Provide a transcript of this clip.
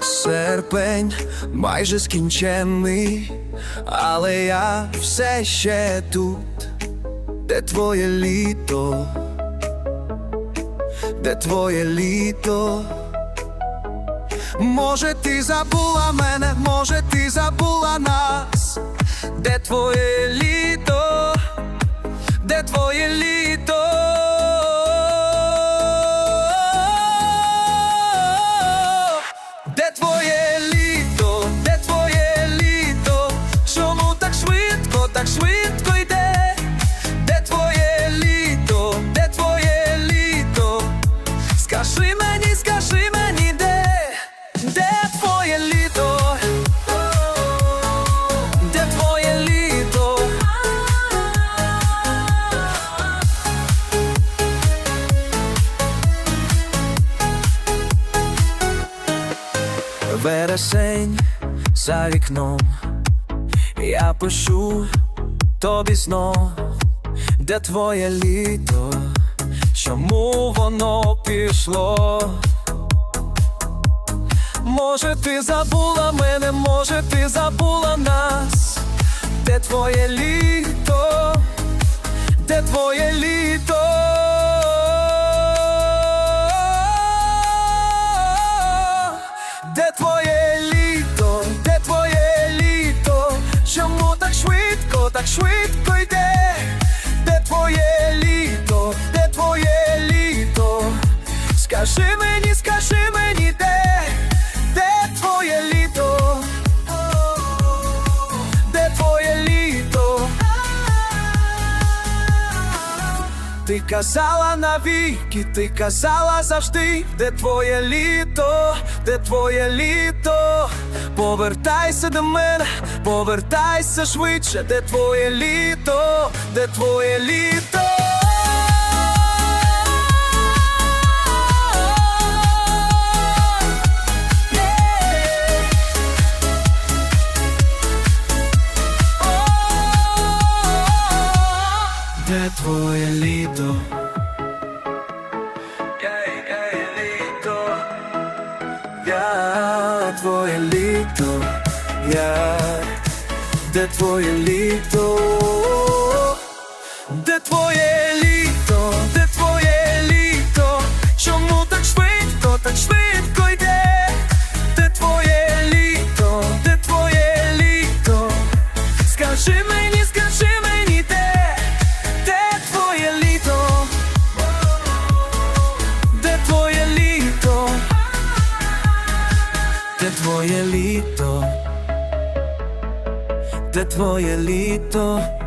Серпень майже скінчений, але я все ще тут, де твоє літо, де твоє літо. Може, ти забула мене, може, ти забула нас, де твоє літо, Твоє літо, де твоє літо? Чому так швидко, так швидко йде? Де твоє літо, де твоє літо? Скажи мені, скажи мені, Вересень за вікном, я пишу тобі знов, де твоє літо, чому воно пішло? Може, ти забула мене, може, ти забула нас, де твоє літо, де твоє літо? Ти казала навіки, ти казала завжди, де твоє літо, де твоє літо, повертайся до мене, повертайся швидше, де твоє літо, де твоє літо. Де твоє літо? Ей, ей, літо. Я твоє літо, я де твоє літо? Де твоє літо? tvoje lito. Te tvoje lito.